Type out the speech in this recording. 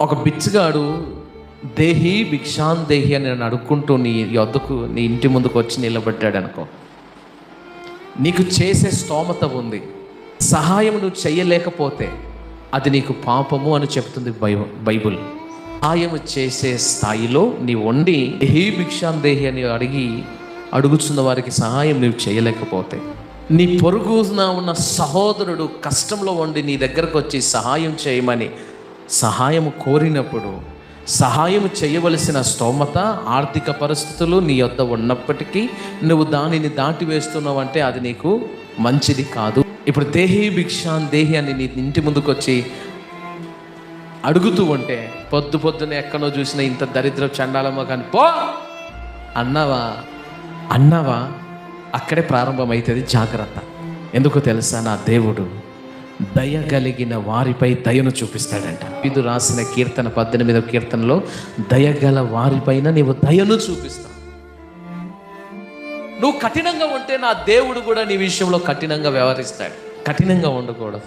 ఒక బిచ్చగాడు దేహి భిక్షాన్ దేహి అని నన్ను అడుక్కుంటూ నీ యొద్దకు నీ ఇంటి ముందుకు వచ్చి నిలబడ్డాడు అనుకో. నీకు చేసే స్తోమత ఉంది. సహాయం నువ్వు చేయలేకపోతే అది నీకు పాపము అని చెప్తుంది బైబుల్. సహాయం చేసే స్థాయిలో నీ వండి దేహి భిక్షాన్ దేహి అని అడిగి అడుగుతున్న వారికి సహాయం నువ్వు చేయలేకపోతే నీ పొరుగున ఉన్న సహోదరుడు కష్టంలో ఉండి నీ దగ్గరకు వచ్చి సహాయం చేయమని సహాయం కోరినప్పుడు సహాయం చేయవలసిన స్తోమత ఆర్థిక పరిస్థితులు నీ యొద్ద ఉన్నప్పటికీ నువ్వు దానిని దాటి వేస్తున్నావు అంటే అది నీకు మంచిది కాదు. ఇప్పుడు దేహి భిక్షాన్ దేహి అని నీ ఇంటి ముందుకు వచ్చి అడుగుతూ ఉంటే పొద్దు పొద్దున ఎక్కడో చూసిన ఇంత దరిద్ర చండాలమో కానీ పో! అన్నావా? అన్నావా? అక్కడే ప్రారంభమవుతుంది జాగ్రత్త. ఎందుకో తెలుసా నా దేవుడు? దయ కలిగిన వారిపై దయను చూపిస్తాడంట. ఇది రాసిన కీర్తన పద్దెనిమిదవ కీర్తనలో దయగల వారిపైన నీవు దయను చూపిస్తావు. నువ్వు కఠినంగా ఉంటే నా దేవుడు కూడా నీ విషయంలో కఠినంగా వ్యవహరిస్తాడు. కఠినంగా ఉండకూడదు.